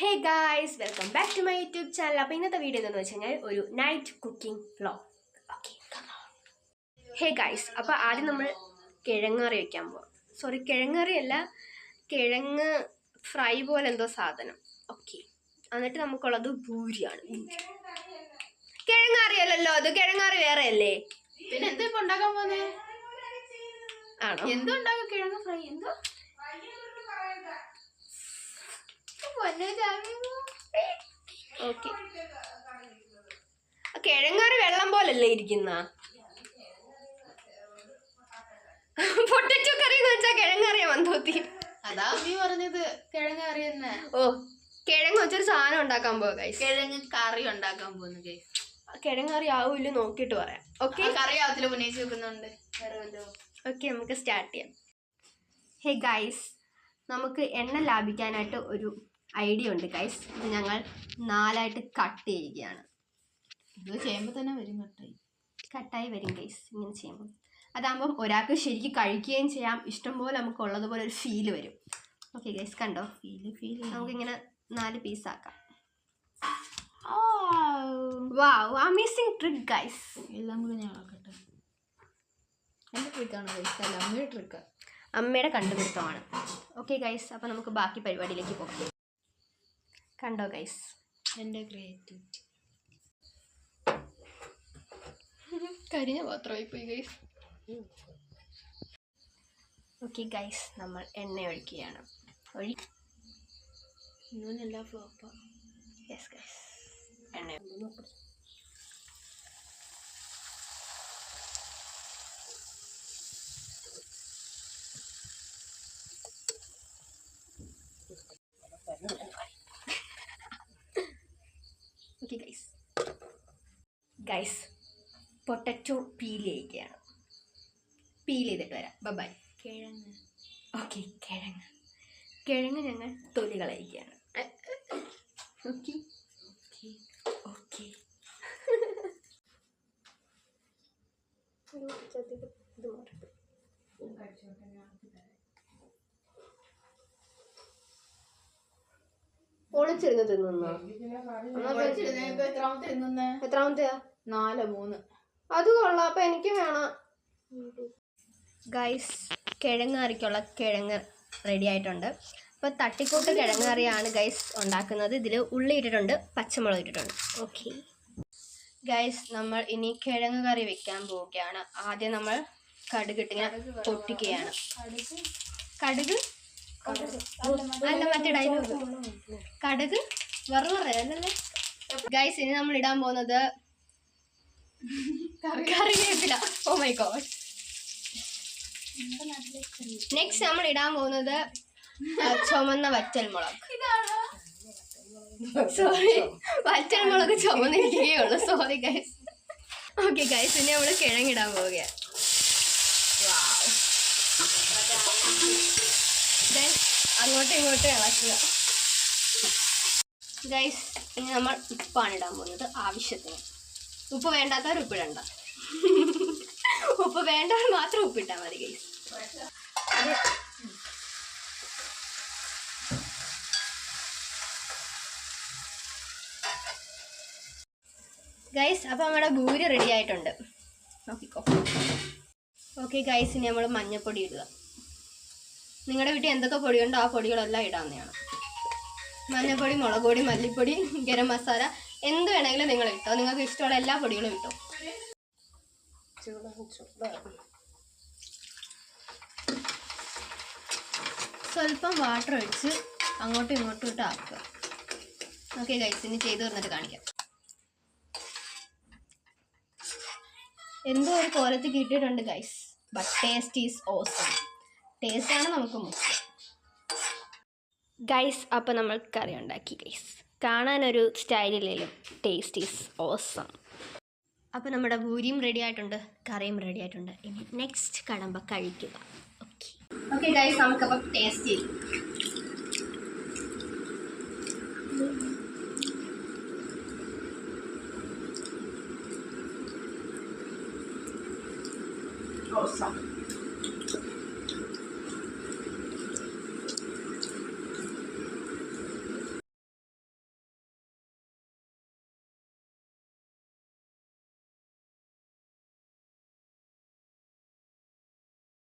Hey guys welcome back to my YouTube channel അപ്പോൾ ഇന്നത്തെ video എന്താണെന്ന് വെച്ച് കഴിഞ്ഞാൽ ഒരു night cooking flow okay hey guys അപ്പോൾ ആദ്യം നമ്മൾ കിഴങ്ങറി വയ്ക്കാൻ പോവാം. സോറി കിഴങ്ങറി അല്ല കിഴങ്ങ് ഫ്രൈ പോലെ എന്തോ സാധനം. ഓക്കെ എന്നിട്ട് നമുക്കുള്ളത് ഭൂരിയാണ് അല്ലല്ലോ അത് കിഴങ്ങറി വേറെ അല്ലേ പിന്നെ എന്താ ഇപ്പൊ ഉണ്ടാക്കാൻ പോന്നെ? ആണോ? എന്തോ ഉണ്ടാക്കും കിഴങ്ങ് ഫ്രൈ എന്തോ? ഓക്കെ കിഴങ്ങറി വെള്ളം പോലല്ലേ ഇരിക്കുന്ന? പൊട്ടറ്റോ കറി എന്ന് വെച്ചാൽ കിഴങ്ങറിയാ മന്തോത്തി. അതാ നീ പറഞ്ഞത് കിഴങ്ങ് തന്നെ. ഓ കിഴങ്ങ് വെച്ചൊരു സാധനം ഉണ്ടാക്കാൻ പോവാ ഗൈസ് കിഴങ്ങ് കറി ഉണ്ടാക്കാൻ പോകുന്നു. കിഴങ്ങറി ആവൂല്ല നോക്കിട്ട് പറയാം. ഓക്കെ കറി ആവത്തിൽ ഉന്നയിച്ച് വെക്കുന്നുണ്ട്. വേറെ ഓക്കെ നമുക്ക് സ്റ്റാർട്ട് ചെയ്യാം. ഹേ ഗൈസ് നമുക്ക് എണ്ണ ലാഭിക്കാനായിട്ട് ഒരു ഐഡിയ ഉണ്ട് ഗൈസ് ഇത് ഞങ്ങൾ നാലായിട്ട് കട്ട് ചെയ്യുകയാണ്. ഇത് ചെയ്യുമ്പോൾ തന്നെ വരും കട്ടായി കട്ടായി വരും ഗൈസ് ഇങ്ങനെ ചെയ്യുമ്പോൾ അതാകുമ്പം ഒരാൾക്ക് ശരിക്കും കഴിക്കുകയും ചെയ്യാം. ഇഷ്ടംപോലെ നമുക്ക് ഉള്ളതുപോലെ ഒരു ഫീൽ വരും. ഓക്കെ ഗൈസ് കണ്ടോ? ഫീൽ ഫീൽ നമുക്കിങ്ങനെ നാല് വാവ് അമേസിങ് ട്രിക്ക് ഗൈസ് എല്ലാം കൂടി ഞാൻ ആക്കട്ടെ. എന്റെ ട്രിക്കാണ് ഗൈസ് അല്ല അമ്മയുടെ ട്രിക്കാ അമ്മയുടെ കണ്ടുപിടുത്തമാണ്. ഓക്കെ ഗൈസ് അപ്പോൾ നമുക്ക് ബാക്കി പരിപാടിയിലേക്ക് പോകാം. കണ്ടോ ഗൈസ് എന്റെ ക്രിയേറ്റിവിറ്റി കരിഞ്ഞ പാത്രമായി പോയി ഗൈസ് ഓക്കെ ഗൈസ് നമ്മൾ എണ്ണ ഒഴിക്കുകയാണ്. ഒഴി ഫ്ലോപ്പാ യെസ് ഗൈസ് എണ്ണ okay guys guys potato peel ചെയ്യുകയാണ് പീൽ ചെയ്തിട്ട് വരാം. ബൈ കിഴങ്ങ്. ഓക്കെ കിഴങ്ങ്. കിഴങ്ങ് ഞങ്ങൾ തൊലി കളയിക്കുകയാണ് ഓക്കെ ഓക്കെ ഒളിച്ചിരുന്ന് തിന്നോ എത്രാമത്തെ തിന്നുന്നു? എത്രാമത്തെയാ? നാല് മൂന്ന്? അത് കൊള്ളാം. അപ്പൊ എനിക്ക് വേണം. ഗൈസ് കിഴങ്ങറിക്കുള്ള കിഴങ്ങ് റെഡി ആയിട്ടുണ്ട്. അപ്പോൾ തട്ടിക്കൂട്ട് കിഴങ്ങറിയാണ് ഗൈസ് ഉണ്ടാക്കുന്നത്. ഇതിൽ ഉള്ളി ഇട്ടിട്ടുണ്ട് പച്ചമുളക് ഇട്ടിട്ടുണ്ട്. ഓക്കെ. ഗൈസ് നമ്മൾ ഇനി കിഴങ്ങ് കറി വെക്കാൻ പോവുകയാണ്. ആദ്യം നമ്മൾ കടുക് ഇട്ടിങ്ങനെ പൊട്ടിക്കുകയാണ്. കടുക്? അല്ല മറ്റേ ഡയലോഗ് കടുക് വെറുതെ ഗൈസ് ഇനി നമ്മൾ ഇടാൻ പോകുന്നത് ഓ മൈ ഗോഡ് നെക്സ്റ്റ് നമ്മൾ ഇടാൻ പോകുന്നത് ചുമന്ന വറ്റൽമുളക് സോറി വറ്റൽമുളക് ചുമന്നിരിക്കുകയുള്ളൂ സോറി ഗൈസ് ഓക്കെ ഗൈസ് ഇനി നമ്മൾ കിഴങ്ങിടാൻ പോവുകയാണ്. അങ്ങോട്ടും ഇങ്ങോട്ടും ഇളക്കുക. ഗൈസ് ഇനി നമ്മൾ ഉപ്പാണ് ഇടാൻ പോകുന്നത് ആവശ്യത്തിന്. ഉപ്പ് വേണ്ടാത്തവർ ഉപ്പിടണ്ട ഉപ്പ് വേണ്ടവർ മാത്രം ഉപ്പിട്ടാൽ മതി ഗൈസ് ഗൈസ് അപ്പോൾ നമ്മുടെ ഭൂരി റെഡി ആയിട്ടുണ്ട്. നോക്കിക്കോ. ഓക്കെ ഗൈസ് ഇനി നമ്മൾ മഞ്ഞപ്പൊടി ഇടുക. നിങ്ങളുടെ വീട്ടിൽ എന്തൊക്കെ പൊടിയുണ്ടോ ആ പൊടികളെല്ലാം ഇടാവുന്നതാണ് മഞ്ഞപ്പൊടി മുളക് പൊടി മല്ലിപ്പൊടി ഗരം മസാല എന്ത് വേണമെങ്കിലും നിങ്ങൾ ഇട്ടോ. നിങ്ങൾക്ക് ഇഷ്ടമുള്ള എല്ലാ പൊടികളും ഇട്ടോ. സ്വല്പം വാട്ടർ ഒഴിച്ച് അങ്ങോട്ടും ഇങ്ങോട്ടും ഇട്ട് ആക്കുക. ഓക്കെ ഗൈസ് ഇനി ചെയ്ത് തന്നിട്ട് കാണിക്കാം. എന്തോ ഒരു കോലത്തിൽ കിട്ടിയിട്ടുണ്ട് guys but taste is awesome taste ആണ് നമുക്ക് മുഖ്യം ഗൈസ് അപ്പോൾ നമ്മൾ കറി ഉണ്ടാക്കി ഗൈസ് കാണാനൊരു സ്റ്റൈലില്ലേലും ടേസ്റ്റ് ഈസ് ഓസം അപ്പോൾ നമ്മുടെ ഭൂരിയും റെഡി ആയിട്ടുണ്ട് കറിയും റെഡി ആയിട്ടുണ്ട്. ഇനി നെക്സ്റ്റ് കടമ്പ കഴിക്കുക. ഓക്കെ ഓക്കെ ഗൈസ് നമുക്കപ്പം ടേസ്റ്റ് ചെയ്യും. ഓസം